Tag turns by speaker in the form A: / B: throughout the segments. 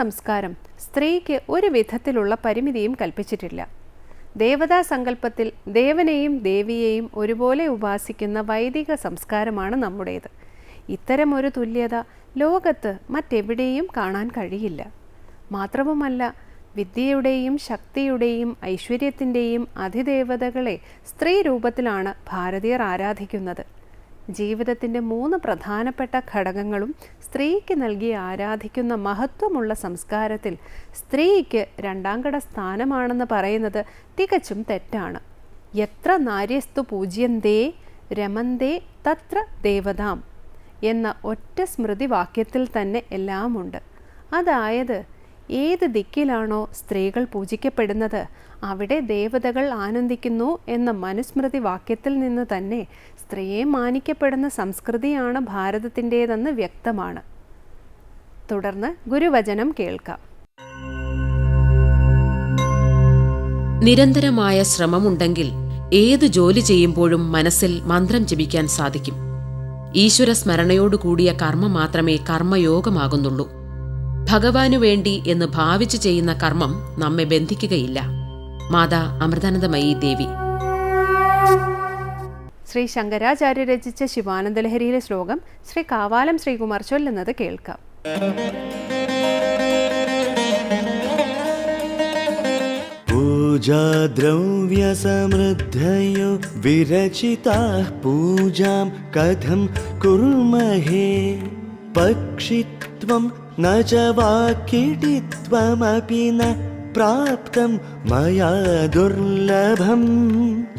A: സംസ്കാരം സ്ത്രീക്ക് ഒരു വിധത്തിലുള്ള പരിമിതിയും കൽപ്പിച്ചിട്ടില്ല. ദേവതാ സങ്കല്പത്തിൽ ദേവനെയും ദേവിയെയും ഒരുപോലെ ഉപാസിക്കുന്ന വൈദിക സംസ്കാരമാണ് നമ്മുടേത്. ഇത്തരമൊരു തുല്യത ലോകത്ത് മറ്റെവിടെയും കാണാൻ കഴിയില്ല. മാത്രവുമല്ല വിദ്യയുടെയും ശക്തിയുടെയും ഐശ്വര്യത്തിന്റെയും അതിദേവതകളെ സ്ത്രീ രൂപത്തിലാണ് ഭാരതീയർ ആരാധിക്കുന്നത്. ജീവിതത്തിന്റെ മൂന്ന് പ്രധാനപ്പെട്ട ഘടകങ്ങളും സ്ത്രീക്ക് നൽകി ആരാധിക്കുന്ന മഹത്വമുള്ള സംസ്കാരത്തിൽ സ്ത്രീക്ക് രണ്ടാംകട സ്ഥാനമാണെന്ന് പറയുന്നത് തികച്ചും തെറ്റാണ്. എത്ര നാര്യസ്തു പൂജ്യന്തേ രമന്തേ തത്ര ദേവതാം എന്ന ഒറ്റ സ്മൃതിവാക്യത്തിൽ തന്നെ എല്ലാമുണ്ട്. അതായത് ഏത് ദിക്കിലാണോ സ്ത്രീകൾ പൂജിക്കപ്പെടുന്നത് അവിടെ ദേവതകൾ ആനന്ദിക്കുന്നു എന്ന മനുസ്മൃതി വാക്യത്തിൽ നിന്ന് തന്നെ സ്ത്രീയെ മാനിക്കപ്പെടുന്ന സംസ്കൃതിയാണ് ഭാരതത്തിന്റേതെന്ന് വ്യക്തമാണ്. തുടർന്ന് ഗുരുവചനം കേൾക്കാം.
B: നിരന്തരമായ ശ്രമമുണ്ടെങ്കിൽ ഏത് ജോലി ചെയ്യുമ്പോഴും മനസ്സിൽ മന്ത്രം ജപിക്കാൻ സാധിക്കും. ഈശ്വര സ്മരണയോടുകൂടിയ കർമ്മം മാത്രമേ കർമ്മയോഗമാകുന്നുള്ളൂ. ഭഗവാനു വേണ്ടി എന്ന് ഭാവിച്ചു ചെയ്യുന്ന കർമ്മം നമ്മെ ബന്ധിക്കുകയില്ല. മാതാ അമൃതാനന്ദമയി ദേവി.
A: ശ്രീ ശങ്കരാചാര്യ രചിച്ച ശിവാനന്ദലഹരിയിലെ ശ്ലോകം ശ്രീ കാവാലം ശ്രീകുമാർ ചൊല്ലുന്നത് കേൾക്കാം
C: पूजाद्रव्यसमृद्धयो विरचिताः पूजां कथं कुर्महे पक्षित्वं न च वाक्यटित्वमपि न प्राप्तं मया दुर्लभम्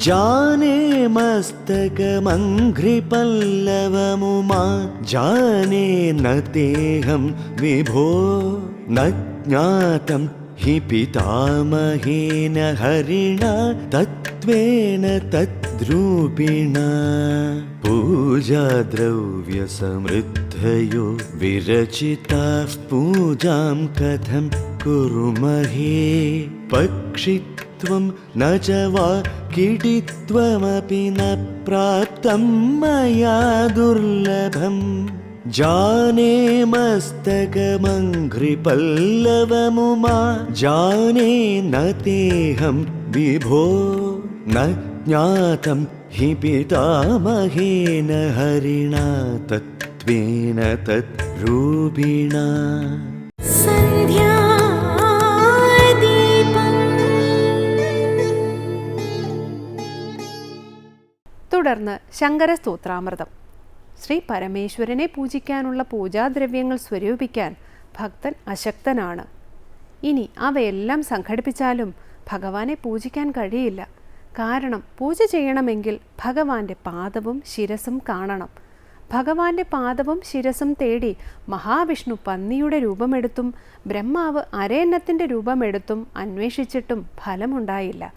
C: जाने मस्तकमङ्घ्रिपल्लवमुमा। जाने न तेऽहं विभो न ज्ञातं हि पितामहेन हरिणा तत्त्वेन तद्रूपिणा। पूजाद्रव्यसमृद्धयो विरचिताः पूजां कथं कुर्महे पक्षित्वं न च वा किडित्वमपि न प्राप्तं मया दुर्लभम् जाने मस्तकमङ्घ्रिपल्लवमुमा जाने न तेऽहं विभो, न ज्ञातं हि पितामहेन हरिणा, तत्त्वेन तद्रूपिणा
A: തുടർന്ന് ശങ്കര സ്തോത്രാമൃതം ശ്രീ പരമേശ്വരനെ പൂജിക്കാനുള്ള പൂജാദ്രവ്യങ്ങൾ സ്വരൂപിക്കാൻ ഭക്തൻ അശക്തനാണ്. ഇനി അവയെല്ലാം സംഘടിപ്പിച്ചാലും ഭഗവാനെ പൂജിക്കാൻ കഴിയില്ല. കാരണം പൂജ ചെയ്യണമെങ്കിൽ ഭഗവാന്റെ പാദവും ശിരസും കാണണം. ഭഗവാന്റെ പാദവും ശിരസും തേടി മഹാവിഷ്ണു പന്നിയുടെ രൂപമെടുത്തും ബ്രഹ്മാവ് അരയന്നത്തിന്റെ രൂപമെടുത്തും അന്വേഷിച്ചിട്ടും ഫലമുണ്ടായില്ല.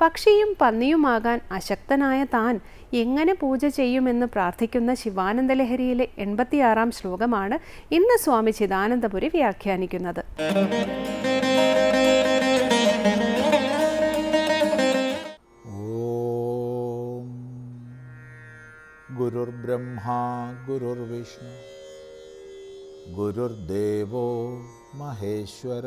A: പക്ഷിയും പന്നിയുമാകാൻ അശക്തനായ താൻ എങ്ങനെ പൂജ ചെയ്യുമെന്ന് പ്രാർത്ഥിക്കുന്ന ശിവാനന്ദ ലഹരിയിലെ എൺപത്തിയാറാം ശ്ലോകമാണ് ഇന്ന് സ്വാമി ചിദാനന്ദപുരി വ്യാഖ്യാനിക്കുന്നത്.
D: ഗുരുർബ്രഹ്മ ഗുരുർവിഷ്ണു ഗുരുദേവോ മഹേശ്വര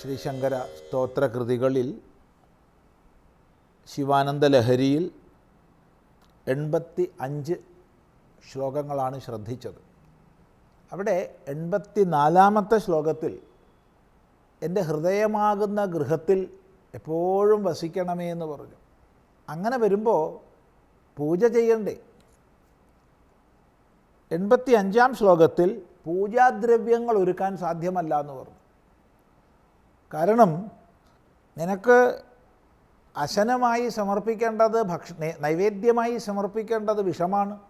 D: ശ്രീശങ്കര സ്തോത്രകൃതികളിൽ ശിവാനന്ദ ലഹരിയിൽ എൺപത്തി അഞ്ച് ശ്ലോകങ്ങളാണ് ശ്രദ്ധിച്ചത്. അവിടെ എൺപത്തി നാലാമത്തെ ശ്ലോകത്തിൽ എന്റെ ഹൃദയമാകുന്ന ഗൃഹത്തിൽ എപ്പോഴും വസിക്കണമേ എന്ന് പറഞ്ഞു. അങ്ങനെ വരുമ്പോൾ പൂജ ചെയ്യണ്ടേ? എൺപത്തി അഞ്ചാം ശ്ലോകത്തിൽ പൂജാദ്രവ്യങ്ങൾ ഒരുക്കാൻ സാധ്യമല്ല എന്ന് പറഞ്ഞു. കാരണം നിനക്ക് അശനമായി സമർപ്പിക്കേണ്ടത് ഭക്ഷ നൈവേദ്യമായി സമർപ്പിക്കേണ്ടത് വിഷമാണ്.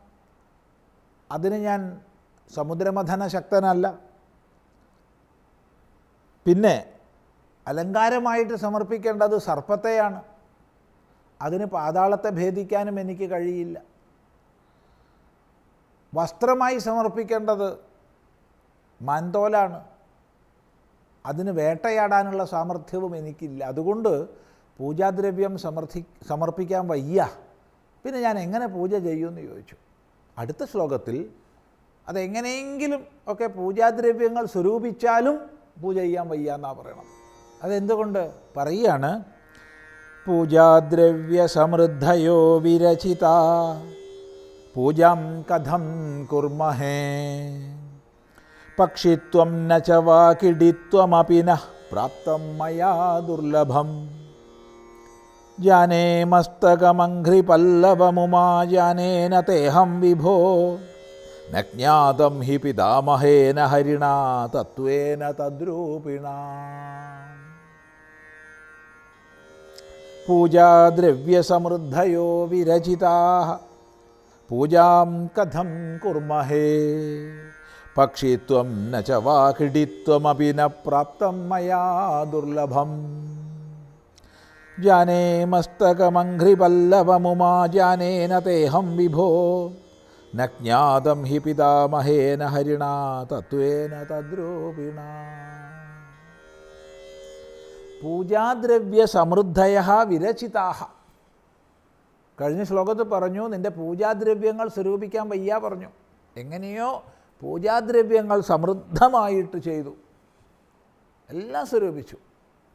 D: അതിന് ഞാൻ സമുദ്രമഥന ശക്തനല്ല പിന്നെ അലങ്കാരമായിട്ട് സമർപ്പിക്കേണ്ടത് സർപ്പത്തെയാണ്. അതിന് പാതാളത്തെ ഭേദിക്കാനും എനിക്ക് കഴിയില്ല. വസ്ത്രമായി സമർപ്പിക്കേണ്ടത് മാൻതോലാണ്. അതിന് വേട്ടയാടാനുള്ള സാമർഥ്യവും എനിക്കില്ല. അതുകൊണ്ട് പൂജാദ്രവ്യം സമർത്ഥി സമർപ്പിക്കാൻ വയ്യ. പിന്നെ ഞാൻ എങ്ങനെ പൂജ ചെയ്യുമെന്ന് ചോദിച്ചു. അടുത്ത ശ്ലോകത്തിൽ അതെങ്ങനെയെങ്കിലും ഒക്കെ പൂജാദ്രവ്യങ്ങൾ സ്വരൂപിച്ചാലും പൂജ ചെയ്യാൻ വയ്യ എന്നാണ് പറയണം. അതെന്തുകൊണ്ട്? പറയുകയാണ് പൂജാദ്രവ്യ സമൃദ്ധയോ വിരചിത. പൂജാം കഥം കുർമഹേ പക്ഷിത്വം ന ച വാ കിടിത്വമപി ന പ്രാപ്തം മയാ ദുർലഭം ജാനേ മസ്തകമഘ്രിപല്ലവമുമാ ജാനേന തേഹം വിഭോ ന ജ്ഞാതം ഹി പിതാമഹേന ഹരിണാ തത്വേന തദ്രൂപിണ പൂജാദ്രവ്യസമൃദ്ധയോ വിരചിതാ പൂജാം കഥം പക്ഷിത്വം ന ച വാ കിടിത്വമപി ന പ്രാപ്തം മയാ ദുർലഭം. ജാനേ മസ്തകമഘ്രിപല്ലവമുമാ ജാനേന തേഹം വിഭോ. ന ജ്ഞാതം ഹി പിതാമഹേന ഹരിണ തത്വേന തദ്രൂപിണ. പൂജാദ്രവ്യസമൃദ്ധയ വിരചിതാഹ. കഴിഞ്ഞ ശ്ലോകത്ത് പറഞ്ഞു നിന്റെ പൂജാദ്രവ്യങ്ങൾ സ്വരൂപിക്കാൻ വയ്യ പറഞ്ഞു. എങ്ങനെയോ പൂജാദ്രവ്യങ്ങൾ സമൃദ്ധമായിട്ട് ചെയ്തു. എല്ലാം സ്വരൂപിച്ചു.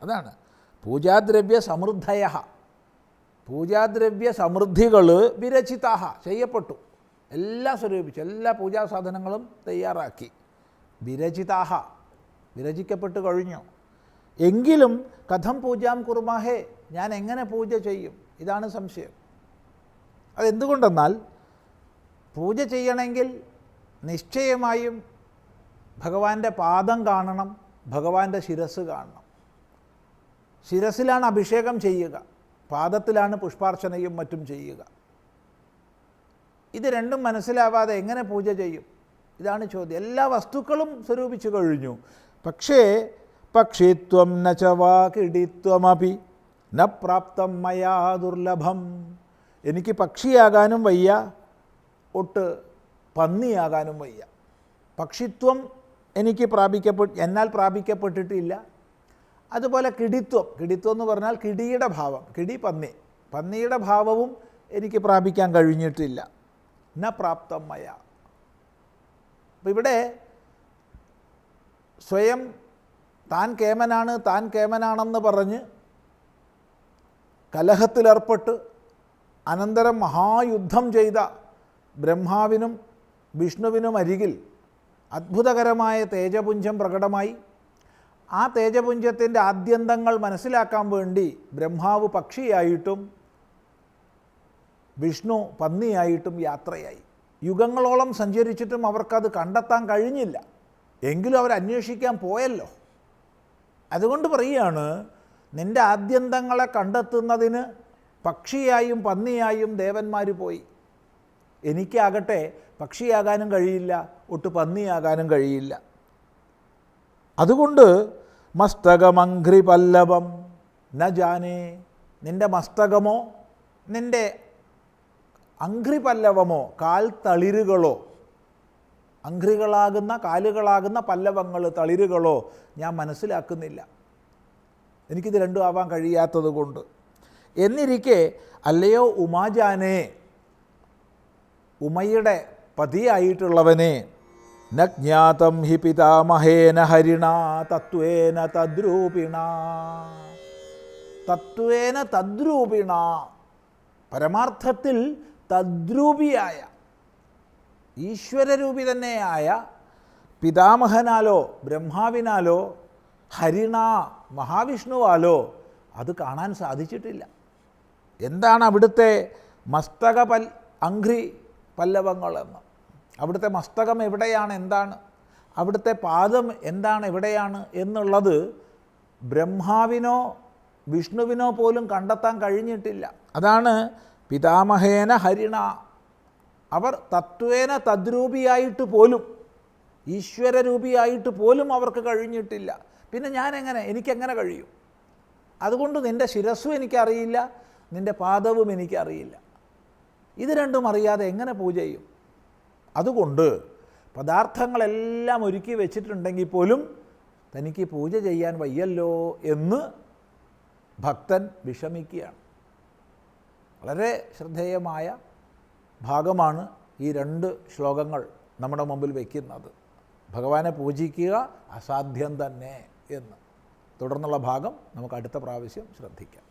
D: അതാണ്. പൂജാദ്രവ്യ സമൃദ്ധയ പൂജാദ്രവ്യ സമൃദ്ധികൾ വിരചിതാഹ ചെയ്യപ്പെട്ടു. എല്ലാം സ്വരൂപിച്ചു. എല്ലാ പൂജാ സാധനങ്ങളും തയ്യാറാക്കി. വിരചിതാഹ. വിരചിക്കപ്പെട്ട് കഴിഞ്ഞു. എങ്കിലും കഥം പൂജാം കുർമാഹേ ഞാൻ എങ്ങനെ പൂജ ചെയ്യും? ഇതാണ് സംശയം. അതെന്തുകൊണ്ടെന്നാൽ പൂജ ചെയ്യണമെങ്കിൽ നിശ്ചയമായും ഭഗവാന്റെ പാദം കാണണം ഭഗവാന്റെ ശിരസ് കാണണം. ശിരസിലാണ് അഭിഷേകം ചെയ്യുക പാദത്തിലാണ് പുഷ്പാർച്ചനയും മറ്റും ചെയ്യുക. ഇത് രണ്ടും മനസ്സിലാവാതെ എങ്ങനെ പൂജ ചെയ്യും? ഇതാണ് ചോദ്യം. എല്ലാ വസ്തുക്കളും സ്വരൂപിച്ചു കഴിഞ്ഞു. പക്ഷേ പക്ഷിത്വം ന ച ന പ്രാപ്തം മയാ ദുർലഭം. എനിക്ക് പക്ഷിയാകാനും വയ്യ. ഒട്ട് പന്നിയാകാനും വയ്യ. പക്ഷിത്വം എനിക്ക് പ്രാപിക്കപ്പെട്ട് എന്നാൽ പ്രാപിക്കപ്പെട്ടിട്ടില്ല. അതുപോലെ കിടിത്വം. കിടിത്വം എന്ന് പറഞ്ഞാൽ കിടിയുടെ ഭാവം. കിടി പന്നി. പന്നിയുടെ ഭാവവും എനിക്ക് പ്രാപിക്കാൻ കഴിഞ്ഞിട്ടില്ല. ന പ്രാപ്തം മയ. അപ്പം ഇവിടെ സ്വയം താൻ കേമനാണ് താൻ കേമനാണെന്ന് പറഞ്ഞ് കലഹത്തിലേർപ്പെട്ട് അനന്തരം മഹായുദ്ധം ചെയ്ത ബ്രഹ്മാവിനും വിഷ്ണുവിനും അരികിൽ അത്ഭുതകരമായ തേജപുഞ്ചം പ്രകടമായി. ആ തേജപുഞ്ചത്തിന്റെ ആദ്യന്തങ്ങൾ മനസ്സിലാക്കാൻ വേണ്ടി ബ്രഹ്മാവ് പക്ഷിയായിട്ടും വിഷ്ണു പന്നിയായിട്ടും യാത്രയായി. യുഗങ്ങളോളം സഞ്ചരിച്ചിട്ടും അവർക്കത് കണ്ടെത്താൻ കഴിഞ്ഞില്ല. എങ്കിലും അവരന്വേഷിക്കാൻ പോയല്ലോ. അതുകൊണ്ട് പറയുകയാണ് നിന്റെ ആദ്യന്തങ്ങളെ കണ്ടെത്തുന്നതിന് പക്ഷിയായും പന്നിയായും ദേവന്മാർ പോയി. എനിക്കാകട്ടെ പക്ഷിയാകാനും കഴിയില്ല ഒട്ട് പന്നിയാകാനും കഴിയില്ല. അതുകൊണ്ട് മസ്തകമംഘ്രി പല്ലവം ന ജാനേ നിന്റെ മസ്തകമോ നിന്റെ അഘ്രി പല്ലവമോ കാൽ തളിരുകളോ അംഘ്രികളാകുന്ന കാലുകളാകുന്ന പല്ലവങ്ങൾ തളിരുകളോ ഞാൻ മനസ്സിലാക്കുന്നില്ല. എനിക്കിത് രണ്ടും ആവാൻ കഴിയാത്തത് കൊണ്ട്. എന്നിരിക്കെ അല്ലയോ ഉമാജാനെ ഉമയുടെ പതിയായിട്ടുള്ളവനെ. നജ്ഞാതം ജ്ഞാതം ഹി പിതാമഹേന ഹരിണ തത്വേന തദ്രൂപിണ. തത്വേന തദ്രൂപിണ. പരമാർത്ഥത്തിൽ തദ്രൂപിയായ ഈശ്വരരൂപി തന്നെയായ പിതാമഹനാലോ ബ്രഹ്മാവിനാലോ ഹരിണ മഹാവിഷ്ണുവാലോ അത് കാണാൻ സാധിച്ചിട്ടില്ല. എന്താണ് അവിടുത്തെ മസ്തക പൽ അംഘ്രി പല്ലവങ്ങളെന്ന്? അവിടുത്തെ മസ്തകം എവിടെയാണ് എന്താണ്? അവിടുത്തെ പാദം എന്താണ് എവിടെയാണ് എന്നുള്ളത് ബ്രഹ്മാവിനോ വിഷ്ണുവിനോ പോലും കണ്ടെത്താൻ കഴിഞ്ഞിട്ടില്ല. അതാണ് പിതാമഹേന ഹരിണ. അവർ തത്വേന തദ്രൂപിയായിട്ട് പോലും ഈശ്വരരൂപിയായിട്ട് പോലും അവർക്ക് കഴിഞ്ഞിട്ടില്ല. പിന്നെ ഞാൻ എങ്ങനെ എനിക്കെങ്ങനെ കഴിയും? അതുകൊണ്ട് നിന്റെ ശിരസ്സും എനിക്കറിയില്ല നിന്റെ പാദവും എനിക്കറിയില്ല. ഇത് രണ്ടും അറിയാതെ എങ്ങനെ പൂജ ചെയ്യും? അതുകൊണ്ട് പദാർത്ഥങ്ങളെല്ലാം ഒരുക്കി വെച്ചിട്ടുണ്ടെങ്കിൽ പോലും തനിക്ക് പൂജ ചെയ്യാൻ വയ്യല്ലോ എന്ന് ഭക്തൻ വിഷമിക്കുകയാണ്. വളരെ ശ്രദ്ധേയമായ ഭാഗമാണ് ഈ രണ്ട് ശ്ലോകങ്ങൾ നമ്മുടെ മുമ്പിൽ വയ്ക്കുന്നത് ഭഗവാനെ പൂജിക്കുക അസാധ്യം തന്നെ എന്ന്. തുടർന്നുള്ള ഭാഗം നമുക്ക് അടുത്ത പ്രാവശ്യം ശ്രദ്ധിക്കാം.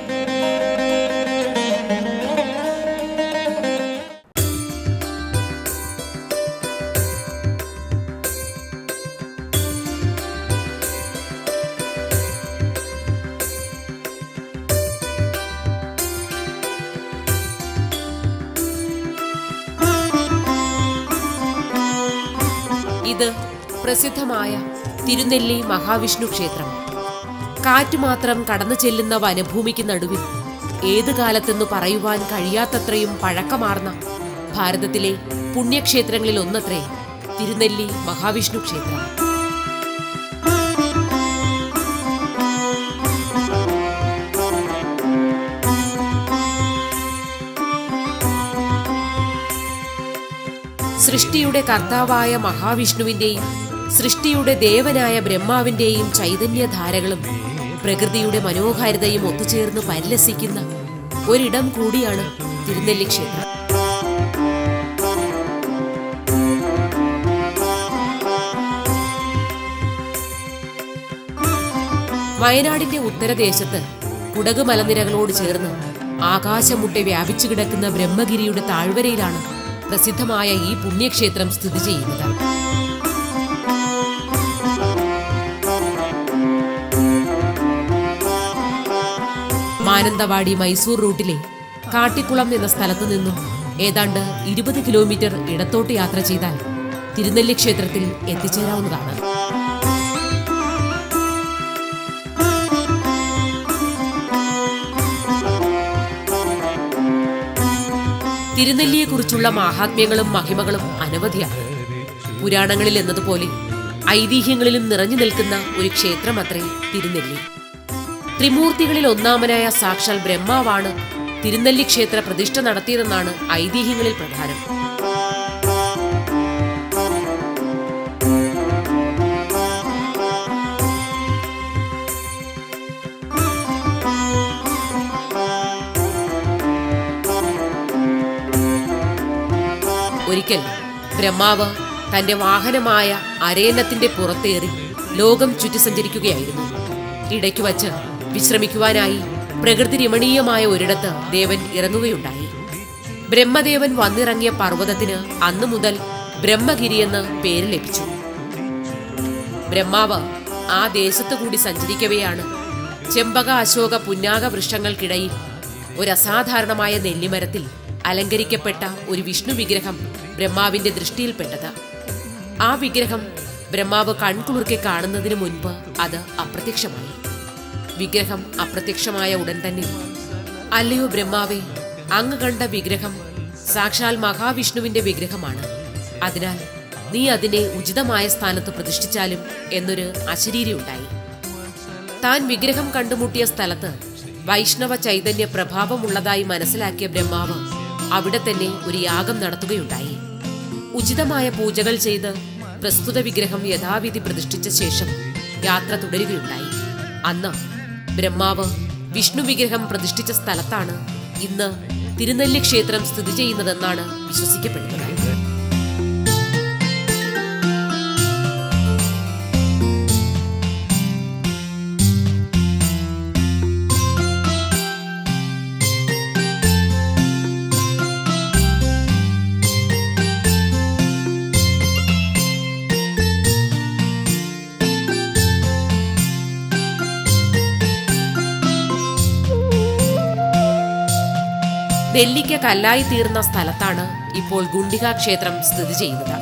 B: പ്രസിദ്ധമായ തിരുനെല്ലി മഹാവിഷ്ണു ക്ഷേത്രം. കാറ്റ് മാത്രം കടന്നു ചെല്ലുന്ന വനഭൂമിക്ക് നടുവിൽ ഏത് കാലത്തെന്ന് പറയുവാൻ കഴിയാത്തത്രയും പഴക്കമാർന്ന ഭാരതത്തിലെ പുണ്യക്ഷേത്രങ്ങളിൽ ഒന്നത്രേ തിരുനെല്ലി മഹാവിഷ്ണു ക്ഷേത്രം. സൃഷ്ടിയുടെ കർത്താവായ മഹാവിഷ്ണുവിന്റെയും സൃഷ്ടിയുടെ ദേവനായ ബ്രഹ്മാവിന്റെയും ചൈതന്യധാരകളും പ്രകൃതിയുടെ മനോഹാരിതയും ഒത്തുചേർന്ന് പരിലസിക്കുന്ന ഒരിടം കൂടിയാണ് തിരുനെല്ലി ക്ഷേത്രം. വയനാടിന്റെ ഉത്തരദേശത്ത് കുടക് മലനിരകളോട് ചേർന്ന് ആകാശമുട്ടെ വ്യാപിച്ചു കിടക്കുന്ന ബ്രഹ്മഗിരിയുടെ താഴ്വരയിലാണ് പ്രസിദ്ധമായ ഈ പുണ്യക്ഷേത്രം സ്ഥിതി ചെയ്യുന്നത്. മാനന്തവാടി മൈസൂർ റൂട്ടിലെ കാട്ടിക്കുളം എന്ന സ്ഥലത്തു നിന്നും ഏതാണ്ട് ഇരുപത് കിലോമീറ്റർ ഇടത്തോട്ട് യാത്ര ചെയ്താൽ തിരുനെല്ലി ക്ഷേത്രത്തിൽ എത്തിച്ചേരാവുന്നതാണ്. തിരുനെല്ലിയെക്കുറിച്ചുള്ള മഹാത്മ്യങ്ങളും മഹിമകളും അനവധിയാണ്. പുരാണങ്ങളിൽ എന്നതുപോലെ ഐതിഹ്യങ്ങളിലും നിറഞ്ഞു നിൽക്കുന്ന ഒരു ക്ഷേത്രമത്രേ തിരുനെല്ലി. ത്രിമൂർത്തികളിൽ ഒന്നാമനായ സാക്ഷാൽ ബ്രഹ്മാവാണ് തിരുനെല്ലി ക്ഷേത്ര പ്രതിഷ്ഠ നടത്തിയതെന്നാണ് ഐതിഹ്യങ്ങളിൽ പ്രധാനം ഒരിക്കൽ ബ്രഹ്മാവ് തന്റെ വാഹനമായ അരേനത്തിന്റെ പുറത്തേറി ലോകം ചുറ്റി സഞ്ചരിക്കുകയായിരുന്നു ഇടയ്ക്ക് വച്ച് വിശ്രമിക്കുവാനായി പ്രകൃതി രമണീയമായ ഒരിടത്ത് ദേവൻ ഇറങ്ങുകയുണ്ടായി. ബ്രഹ്മദേവൻ വന്നിറങ്ങിയ പർവതത്തിന് അന്നു മുതൽ ബ്രഹ്മഗിരി എന്ന് പേര് ലഭിച്ചു. ബ്രഹ്മാവ് ആ ദേശത്തു കൂടി സഞ്ചരിക്കവെയാണ് ചെമ്പക അശോക പുന്നാക വൃക്ഷങ്ങൾക്കിടയിൽ ഒരു അസാധാരണമായ നെല്ലിമരത്തിൽ അലങ്കരിക്കപ്പെട്ട ഒരു വിഷ്ണു വിഗ്രഹം ബ്രഹ്മാവിന്റെ ദൃഷ്ടിയിൽപ്പെട്ടത് ആ വിഗ്രഹം ബ്രഹ്മാവ് കൺകുളിർക്കെ കാണുന്നതിന് മുൻപ് അത് അപ്രത്യക്ഷമായി. വിഗ്രഹം അപ്രത്യക്ഷമായ ഉടൻ തന്നെ. അല്ലയോ ബ്രഹ്മാവെ അങ്ങ് കണ്ട വിഗ്രഹം സാക്ഷാൽ മഹാവിഷ്ണുവിന്റെ വിഗ്രഹമാണ്. അതിനാൽ നീ അതിനെ ഉചിതമായ സ്ഥാനത്ത് പ്രതിഷ്ഠിച്ചാലും എന്നൊരു അശരീരി ഉണ്ടായി. താൻ വിഗ്രഹം കണ്ടുമുട്ടിയ സ്ഥലത്ത് വൈഷ്ണവ ചൈതന്യ പ്രഭാവമുള്ളതായി മനസ്സിലാക്കിയ ബ്രഹ്മാവ് അവിടെ തന്നെ ഒരു യാഗം നടത്തുകയുണ്ടായി. ഉചിതമായ പൂജകൾ ചെയ്ത് പ്രസ്തുത വിഗ്രഹം യഥാവിധി പ്രതിഷ്ഠിച്ച ശേഷം യാത്ര തുടരുകയുണ്ടായി. അന്ന് ബ്രഹ്മാവ് വിഷ്ണു വിഗ്രഹം പ്രതിഷ്ഠിച്ച സ്ഥലത്താണ് ഇന്ന് തിരുനെല്ലി ക്ഷേത്രം സ്ഥിതി ചെയ്യുന്നതെന്നാണ് വിശ്വസിക്കപ്പെടുന്നത്. നെല്ലിക്ക കല്ലായി തീർന്ന സ്ഥലത്താണ് ഇപ്പോൾ ഗുണ്ടിക ക്ഷേത്രം സ്ഥിതി ചെയ്യുന്നത്.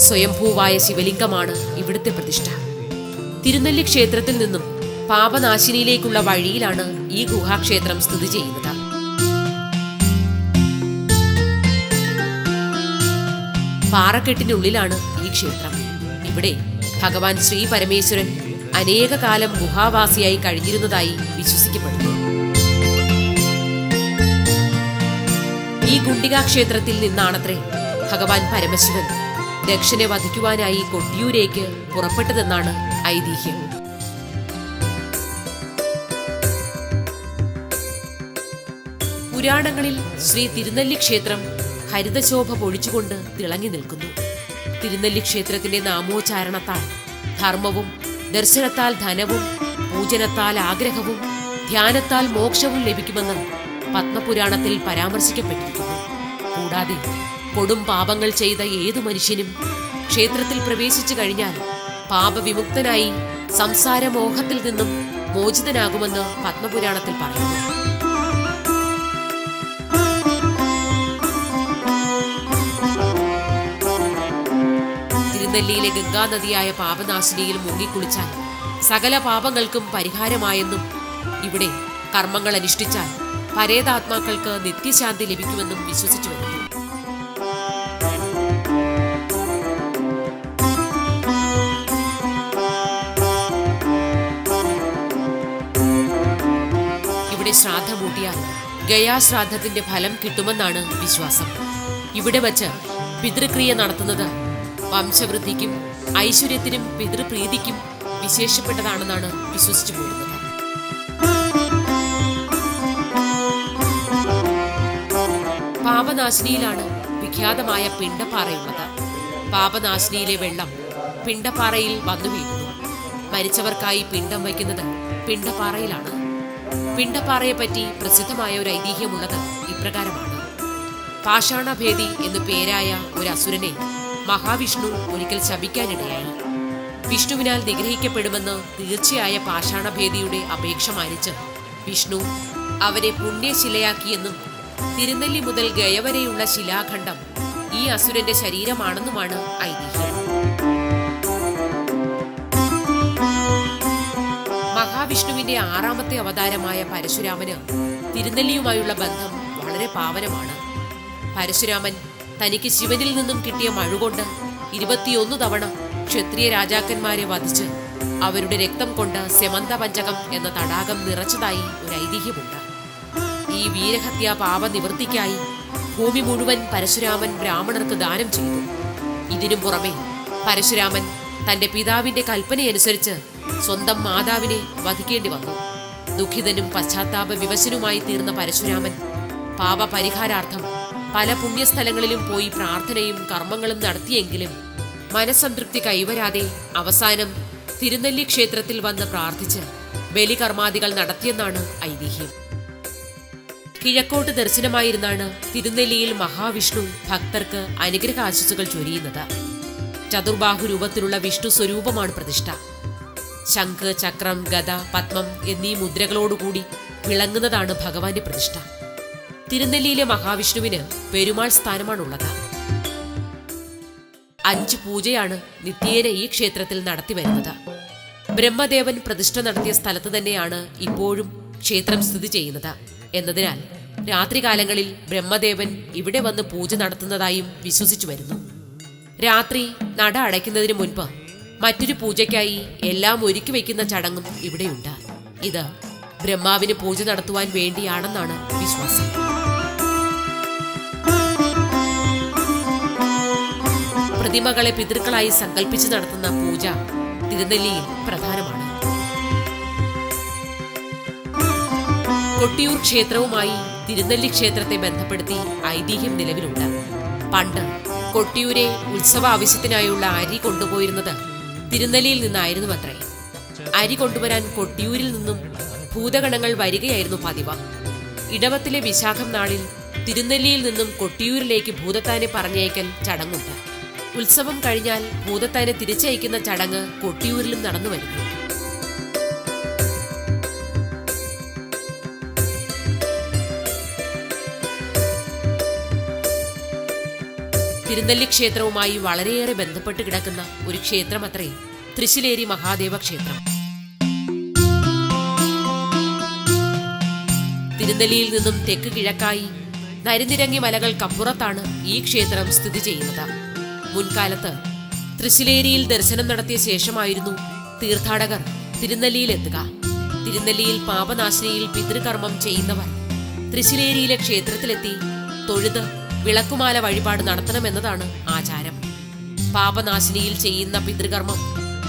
B: സ്വയംഭൂവായ ശിവലിംഗമാണ് ഇവിടുത്തെ പ്രതിഷ്ഠ. തിരുനെല്ലി ക്ഷേത്രത്തിൽ നിന്നും പാപനാശിനിയിലേക്കുള്ള വഴിയിലാണ് ഈ ഗുഹാക്ഷേത്രം സ്ഥിതി ചെയ്യുന്നത്. പാറക്കെട്ടിനുള്ളിലാണ് ഈ ക്ഷേത്രം. ഇവിടെ ഭഗവാൻ ശ്രീ പരമേശ്വരൻ അനേക കാലം ഗുഹാവാസിയായി കഴിഞ്ഞിരുന്നതായി വിശ്വസിക്കപ്പെടുന്നു. ഈ ഗുണ്ടിക ക്ഷേത്രത്തിൽ നിന്നാണത്രേ ഭഗവാൻ പരമശിവൻ ദക്ഷനെ വധിക്കുവാനായി കൊട്ടിയൂരേക്ക് പുറപ്പെട്ടതെന്നാണ് ഐതിഹ്യം. പുരാണങ്ങളിൽ ശ്രീ തിരുനെല്ലി ക്ഷേത്രം ഹരിതശോഭ പൊഴിച്ചുകൊണ്ട് തിളങ്ങി നിൽക്കുന്നു. തിരുനെല്ലി ക്ഷേത്രത്തിന്റെ നാമോച്ചാരണത്താൽ ധർമ്മവും ദർശനത്താൽ ധനവും പൂജനത്താൽ ആഗ്രഹവും ധ്യാനത്താൽ മോക്ഷവും ലഭിക്കുമെന്ന് പത്മപുരാണത്തിൽ പരാമർശിക്കപ്പെട്ടിരിക്കുന്നു. കൂടാതെ കൊടും പാപങ്ങൾ ചെയ്ത ഏതു മനുഷ്യനും ക്ഷേത്രത്തിൽ പ്രവേശിച്ചു കഴിഞ്ഞാൽ പാപവിമുക്തനായി സംസാരമോഹത്തിൽ നിന്നും മോചിതനാകുമെന്ന് പത്മപുരാണത്തിൽ പറയുന്നു. തിരുനെല്ലിയിലെ ഗംഗാനദിയായ പാപനാശിനിയിൽ മുങ്ങിക്കുളിച്ചാൽ സകല പാപങ്ങൾക്കും പരിഹാരമായെന്നും ഇവിടെ കർമ്മങ്ങൾ അനുഷ്ഠിച്ചാൽ പരേതാത്മാക്കൾക്ക് നിത്യശാന്തി ലഭിക്കുമെന്നും വിശ്വസിച്ചു വരുന്നു. ഇവിടെ ശ്രാദ്ധമൂട്ടിയാൽ ഗയാശ്രാദ്ധത്തിന്റെ ഫലം കിട്ടുമെന്നാണ് വിശ്വാസം. ഇവിടെ വച്ച് പിതൃക്രിയ നടത്തുന്നത് വംശവൃദ്ധിക്കും ഐശ്വര്യത്തിനും പിതൃപ്രീതിക്കും വിശേഷപ്പെട്ടതാണെന്നാണ് വിശ്വസിച്ചു പോരുന്നത് പാപനാശിനിയിലാണ് വിഖ്യാതമായ പിണ്ടപ്പാറയുള്ളത്. പാപനാശിനിയിലെ വെള്ളം പിണ്ടപ്പാറയിൽ വന്നു വീഴുന്നു. മരിച്ചവർക്കായി പിണ്ടം വയ്ക്കുന്നത് പിണ്ടപ്പാറയിലാണ്. പിണ്ടപ്പാറയെപ്പറ്റി പ്രസിദ്ധമായ ഒരു ഐതിഹ്യമുള്ളത് ഇപ്രകാരമാണ്. പാഷാണഭേദി എന്നു പേരായ ഒരു അസുരനെ മഹാവിഷ്ണു ഒരിക്കൽ ശപിക്കാനിടയായി. വിഷ്ണുവിനാൽ നിഗ്രഹിക്കപ്പെടുമെന്ന് തീർച്ചയായ പാഷാണഭേദിയുടെ അപേക്ഷ മാനിച്ച് വിഷ്ണു അവരെ പുണ്യശിലയാക്കിയെന്നും തിരുനെല്ലി മുതൽ ഗയ വരെയുള്ള ശിലാഖണ്ഡം ഈ അസുരന്റെ ശരീരമാണെന്നുമാണ് ഐതിഹ്യം. മഹാവിഷ്ണുവിന്റെ ആറാമത്തെ അവതാരമായ പരശുരാമന് തിരുനെല്ലിയുമായുള്ള ബന്ധം വളരെ പാവനമാണ്. പരശുരാമൻ തനിക്ക് ശിവനിൽ നിന്നും കിട്ടിയ മഴുകൊണ്ട് ഇരുപത്തിയൊന്ന് തവണ ക്ഷത്രിയ രാജാക്കന്മാരെ വധിച്ച് അവരുടെ രക്തം കൊണ്ട് സെമന്ത പഞ്ചകം എന്ന തടാകം നിറച്ചതായി ഒരു ഐതിഹ്യമുണ്ട്. ഈ വീരഹത്യാ പാപനിവൃത്തിക്കായി ഭൂമി മുഴുവൻ പരശുരാമൻ ബ്രാഹ്മണർക്ക് ദാനം ചെയ്തു. ഇതിനു പുറമെ പരശുരാമൻ തന്റെ പിതാവിന്റെ കൽപ്പനയനുസരിച്ച് സ്വന്തം മാതാവിനെ വധിക്കേണ്ടി വന്നു. ദുഃഖിതനും പശ്ചാത്താപ വിവശനുമായി തീർന്ന പരശുരാമൻ പാപപരിഹാരാർത്ഥം പല പുണ്യസ്ഥലങ്ങളിലും പോയി പ്രാർത്ഥനയും കർമ്മങ്ങളും നടത്തിയെങ്കിലും മനസ്സംതൃപ്തി കൈവരാതെ അവസാനം തിരുനെല്ലി ക്ഷേത്രത്തിൽ വന്ന് പ്രാർത്ഥിച്ച് ബലികർമാദികൾ നടത്തിയെന്നാണ് ഐതിഹ്യം. കിഴക്കോട്ട് ദർശനമായിരുന്നാണ് തിരുനെല്ലിയിൽ മഹാവിഷ്ണു ഭക്തർക്ക് അനുഗ്രഹാശിസുകൾ ചൊരിയുന്നത്. ചതുർബാഹു രൂപത്തിലുള്ള വിഷ്ണു സ്വരൂപമാണ് പ്രതിഷ്ഠ. ശംഖ് ചക്രം ഗത പത്മം എന്നീ മുദ്രകളോടുകൂടി വിളങ്ങുന്നതാണ് ഭഗവാന്റെ പ്രതിഷ്ഠ. തിരുനെല്ലിയിലെ മഹാവിഷ്ണുവിന് പെരുമാൾ സ്ഥാനമാണുള്ളത്. അഞ്ച് പൂജയാണ് നിത്യേന ഈ ക്ഷേത്രത്തിൽ നടത്തി വരുന്നത്. ബ്രഹ്മദേവൻ പ്രതിഷ്ഠ നടത്തിയ സ്ഥലത്ത് തന്നെയാണ് ഇപ്പോഴും ക്ഷേത്രം സ്ഥിതി ചെയ്യുന്നത്. എന്നതിനാൽ രാത്രികാലങ്ങളിൽ ബ്രഹ്മദേവൻ ഇവിടെ വന്ന് പൂജ നടത്തുന്നതായും വിശ്വസിച്ചു വരുന്നു. രാത്രി നട അടയ്ക്കുന്നതിന് മുൻപ് മറ്റൊരു പൂജയ്ക്കായി എല്ലാം ഒരുക്കി വയ്ക്കുന്ന ചടങ്ങും ഇവിടെയുണ്ട്. ഇത് ബ്രഹ്മാവിന് പൂജ നടത്തുവാൻ വേണ്ടിയാണെന്നാണ് വിശ്വാസം. പ്രതിമകളെ പിതൃക്കളായി സങ്കല്പിച്ച് നടത്തുന്ന പൂജ തിരുനെല്ലിയിൽ പ്രധാനമാണ്. കൊട്ടിയൂർ ക്ഷേത്രവുമായി തിരുനെല്ലി ക്ഷേത്രത്തെ ബന്ധപ്പെടുത്തി ഐതിഹ്യം നിലവിലുണ്ട്. പണ്ട് കൊട്ടിയൂരെ ഉത്സവ ആവശ്യത്തിനായുള്ള അരി കൊണ്ടുപോയിരുന്നത് തിരുനെല്ലിയിൽ നിന്നായിരുന്നു അത്രേ അരി കൊണ്ടുവരാൻ കൊട്ടിയൂരിൽ നിന്നും ഭൂതഗണങ്ങൾ വരികയായിരുന്നു പതിവ്. ഇടവത്തിലെ വിശാഖം നാളിൽ തിരുനെല്ലിയിൽ നിന്നും കൊട്ടിയൂരിലേക്ക് ഭൂതത്താനെ പറഞ്ഞയക്കൽ ചടങ്ങുണ്ട്. ഉത്സവം കഴിഞ്ഞാൽ ഭൂതത്താനെ തിരിച്ചയക്കുന്ന ചടങ്ങ് കൊട്ടിയൂരിലും നടന്നു വരുന്നു തിരുനെല്ലി ക്ഷേത്രവുമായി വളരെയേറെ ബന്ധപ്പെട്ട് കിടക്കുന്ന ഒരു ക്ഷേത്രമത്രേ തൃശ്ശിലേരി മഹാദേവ ക്ഷേത്രം. തിരുനെല്ലിയിൽ നിന്നും തെക്ക് കിഴക്കായി നരിനിരങ്ങി മലകൾക്കപ്പുറത്താണ് ഈ ക്ഷേത്രം സ്ഥിതി ചെയ്യുന്നത്. മുൻകാലത്ത് തൃശ്ശിലേരിയിൽ ദർശനം നടത്തിയ ശേഷമായിരുന്നു തീർത്ഥാടകർ തിരുനെല്ലിയിലെത്തുക. തിരുനെല്ലിയിൽ പാപനാശിനിയിൽ പിതൃകർമ്മം ചെയ്യുന്നവർ തൃശ്ശിലേരിയിലെ ക്ഷേത്രത്തിലെത്തി തൊഴുത് വിളക്കുമാല വഴിപാട് നടത്തണമെന്നതാണ് ആചാരം. പാപനാശിനിയിൽ ചെയ്യുന്ന പിതൃകർമ്മം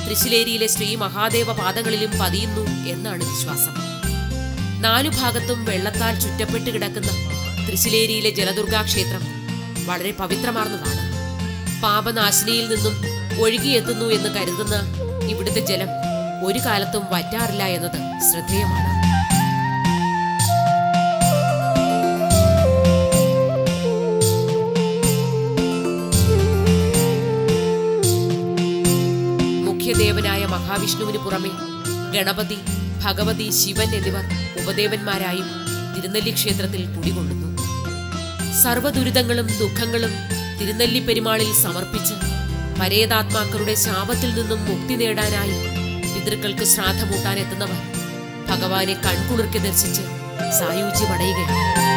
B: തൃശ്ശിലേരിയിലെ ശ്രീ മഹാദേവ പാദങ്ങളിലും പതിയുന്നു എന്നാണ് വിശ്വാസം. നാലു ഭാഗത്തും വെള്ളത്താൽ ചുറ്റപ്പെട്ട് കിടക്കുന്ന തൃശ്ശിലേരിയിലെ ജലദുർഗാ ക്ഷേത്രം വളരെ പവിത്രമാർന്നതാണ്. പാപനാശിനിയിൽ നിന്നും ഒഴുകിയെത്തുന്നു എന്ന് കരുതുന്ന ഇവിടുത്തെ ജലം ഒരു കാലത്തും വറ്റാറില്ല എന്നത് ശ്രദ്ധേയമാണ്. മഹാവിഷ്ണുവിന് പുറമെ ഗണപതി ഭഗവതി ശിവൻ എന്നിവർ ഉപദേവന്മാരായും തിരുനെല്ലി ക്ഷേത്രത്തിൽ കുടികൊള്ളുന്നു. സർവദുരിതങ്ങളും ദുഃഖങ്ങളും തിരുനെല്ലി പെരുമാളിൽ സമർപ്പിച്ച് പരേതാത്മാക്കളുടെ ശാപത്തിൽ നിന്നും മുക്തി നേടാനായി പിതൃക്കൾക്ക് ശ്രാദ്ധമൂട്ടാൻ എത്തുന്നവർ ഭഗവാനെ കൺകുളിർക്കെ ദർശിച്ച് സായുജ്യമടയുകയാണ്.